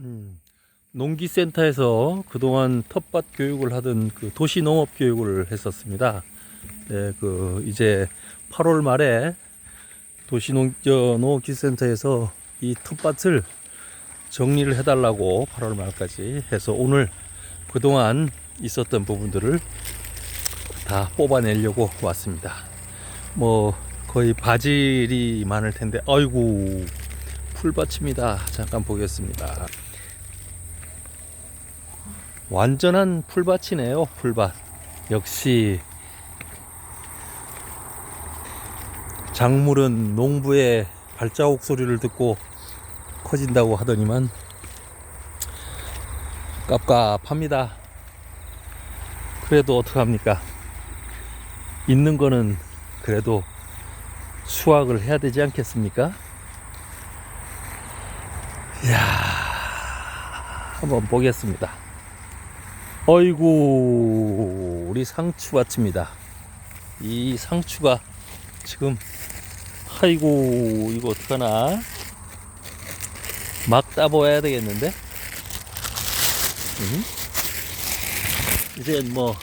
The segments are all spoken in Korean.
음, 농기센터에서 그동안 텃밭 교육을 하던 그 도시농업 교육을 했었습니다. 네, 그 이제 8월 말에 도시농 저 농업기센터에서 이 텃밭을 정리를 해달라고 8월 말까지 해서 오늘 그동안 있었던 부분들을 다 뽑아내려고 왔습니다. 뭐 거의 바질이 많을 텐데, 아이고 풀밭입니다. 잠깐 보겠습니다. 완전한 풀밭이네요. 풀밭. 역시 작물은 농부의 발자국 소리를 듣고 커진다고 하더니만 깝깝합니다. 그래도 어떡합니까? 있는 거는 그래도 수확을 해야 되지 않겠습니까? 이야, 한번 보겠습니다. 어이구, 우리 상추밭입니다. 이 상추가 지금, 아이고, 이거 어떡하나. 막 따보아야 되겠는데? 음? 이제 뭐,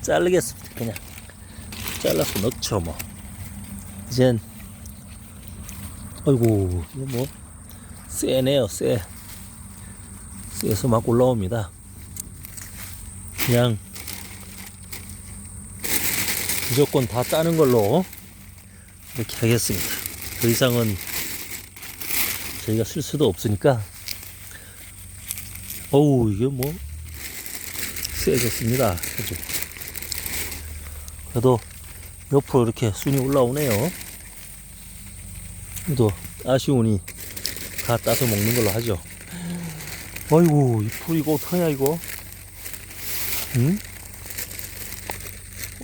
자르겠습니다. 그냥. 잘라서 넣죠, 뭐. 이젠, 아이고, 이거 뭐, 세네요, 세. 세서 막 올라옵니다. 그냥 무조건 다 따는 걸로 이렇게 하겠습니다. 더 이상은 저희가 쓸 수도 없으니까. 어우, 이게 뭐, 세졌습니다. 아주. 그래도 옆으로 이렇게 순이 올라오네요. 그래도 아쉬우니 다 따서 먹는 걸로 하죠. 아이고, 이 풀 이거 어떡하냐, 이거? 응?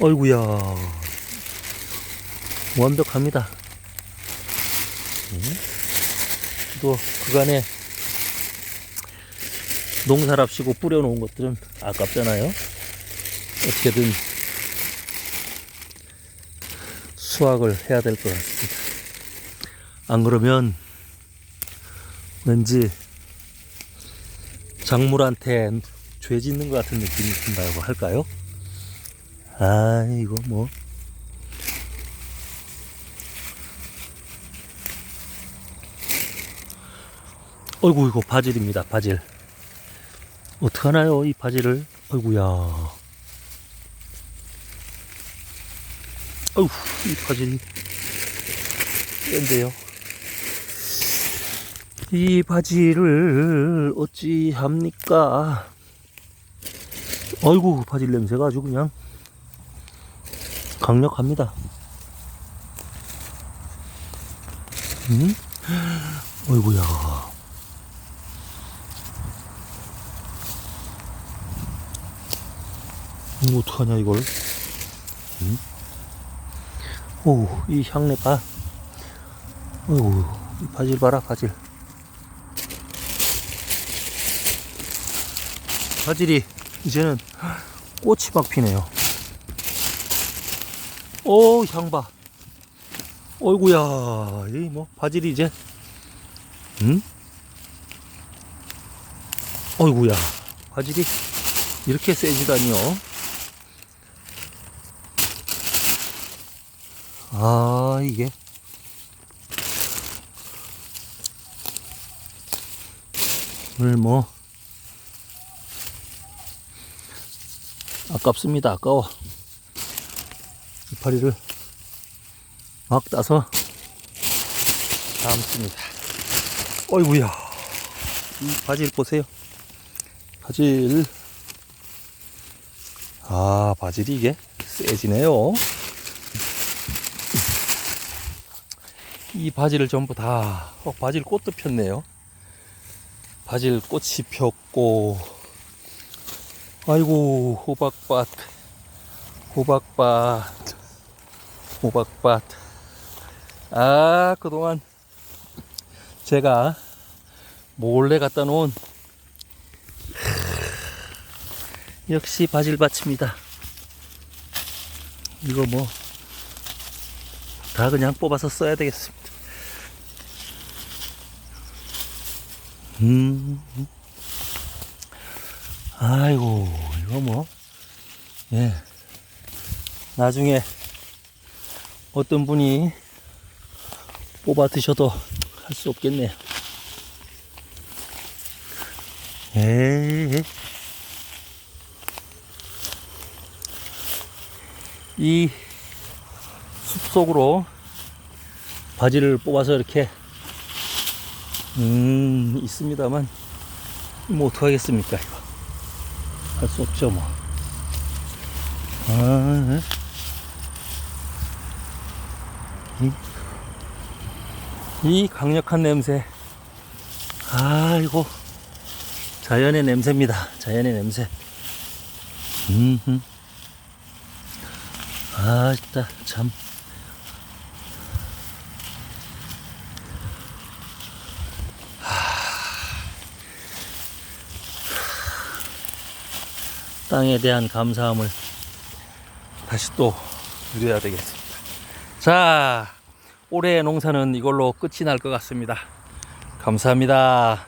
아이고야. 완벽합니다. 응? 또, 그간에 농사랍시고 뿌려놓은 것들은 아깝잖아요. 어떻게든 수확을 해야 될 것 같습니다. 안 그러면 왠지 작물한테 죄 짓는 것 같은 느낌이 든다고 할까요? 아, 이거 뭐. 어이구, 이거 바질입니다, 바질. 어떡하나요, 이 바질을? 어이구야. 어휴, 이 바질이. 센데요. 이 바지를 어찌 합니까? 아이고 바질 냄새가 아주 그냥 강력합니다. 음? 아이고야. 이거 어떡하냐 이걸? 음? 오, 이 향내 봐. 어이구, 이 바질 봐라 바질. 바질이 이제는 꽃이 막 피네요. 오, 향봐. 어이구야, 이 뭐, 바질이 이제, 응? 어이구야, 바질이 이렇게 세지다니요. 아, 이게. 오늘 뭐, 아깝습니다. 아까워. 이파리를 막 따서 담습니다. 어이구야. 이 바질 보세요. 바질. 아, 바질이 이게 세지네요. 이 바질을 전부 다, 어, 바질 꽃도 폈네요. 바질 꽃이 폈고, 아이고 호박밭. 호박밭. 호박밭. 아 그동안 제가 몰래 갖다 놓은 역시 바질밭입니다. 이거 뭐 다 그냥 뽑아서 써야 되겠습니다. 음. 아이고, 이거 뭐, 예. 나중에 어떤 분이 뽑아 드셔도 할 수 없겠네요. 예. 이 숲속으로 바지를 뽑아서 이렇게 음 있습니다만 뭐 어떡하겠습니까 이거 할 수 없죠 뭐. 아, 이, 이 강력한 냄새. 아이고 자연의 냄새입니다. 자연의 냄새. 음, 아 진짜 참 땅에 대한 감사함을 다시 또 누려야 되겠습니다. 자, 올해의 농사는 이걸로 끝이 날 것 같습니다. 감사합니다.